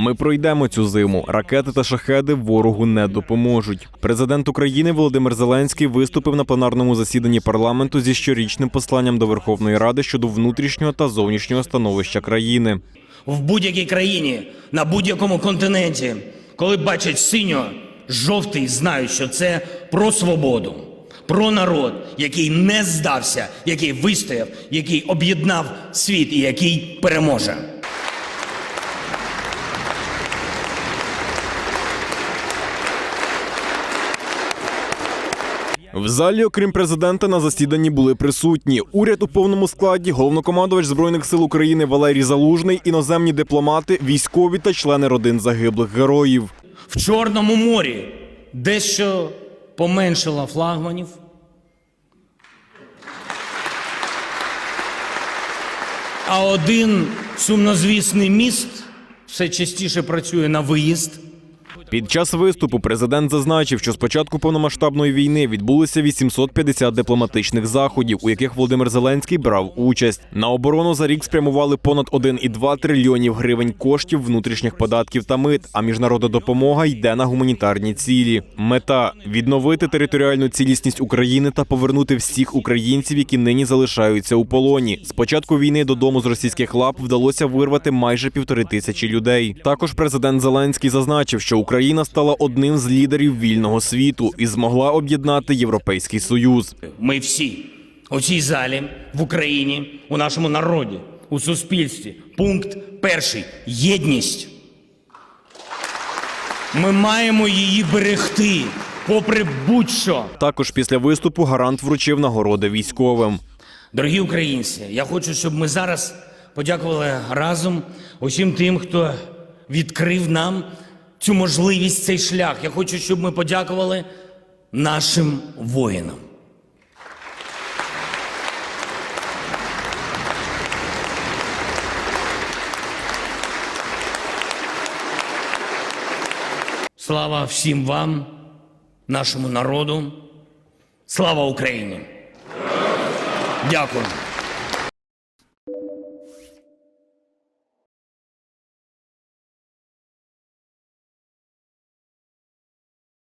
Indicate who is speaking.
Speaker 1: Ми пройдемо цю зиму. Ракети та шахеди ворогу не допоможуть. Президент України Володимир Зеленський виступив на пленарному засіданні парламенту зі щорічним посланням до Верховної Ради щодо внутрішнього та зовнішнього становища країни.
Speaker 2: в будь-якій країні, на будь-якому континенті, коли бачать синьо, жовтий, знають, що це про свободу, про народ, який не здався, який вистояв, який об'єднав світ і який переможе.
Speaker 1: В залі, окрім президента, на засіданні були присутні уряд у повному складі, головнокомандувач збройних сил України Валерій Залужний, іноземні дипломати, військові та члени родин загиблих героїв.
Speaker 2: В Чорному морі дещо поменшало флагманів. А один сумнозвісний міст все частіше працює на виїзд.
Speaker 1: Під час виступу президент зазначив, що з початку повномасштабної війни відбулося 850 дипломатичних заходів, у яких Володимир Зеленський брав участь. На оборону за рік спрямували понад 1,2 трильйонів гривень коштів внутрішніх податків та мит. А міжнародна допомога йде на гуманітарні цілі. Мета відновити територіальну цілісність України та повернути всіх українців, які нині залишаються у полоні. З початку війни додому з російських лап вдалося вирвати майже півтори тисячі людей. Також президент Зеленський зазначив, що Україна стала одним з лідерів вільного світу і змогла об'єднати Європейський Союз.
Speaker 2: Ми всі у цій залі, в Україні, у нашому народі, у суспільстві. Пункт перший єдність. Ми маємо її берегти, попри будь-що.
Speaker 1: Також після виступу гарант вручив нагороди військовим.
Speaker 2: Дорогі українці, я хочу, щоб ми зараз подякували разом усім тим, хто відкрив нам цю можливість, цей шлях. Я хочу, щоб ми подякували нашим воїнам. Слава всім вам, нашому народу. Слава Україні! Дякую.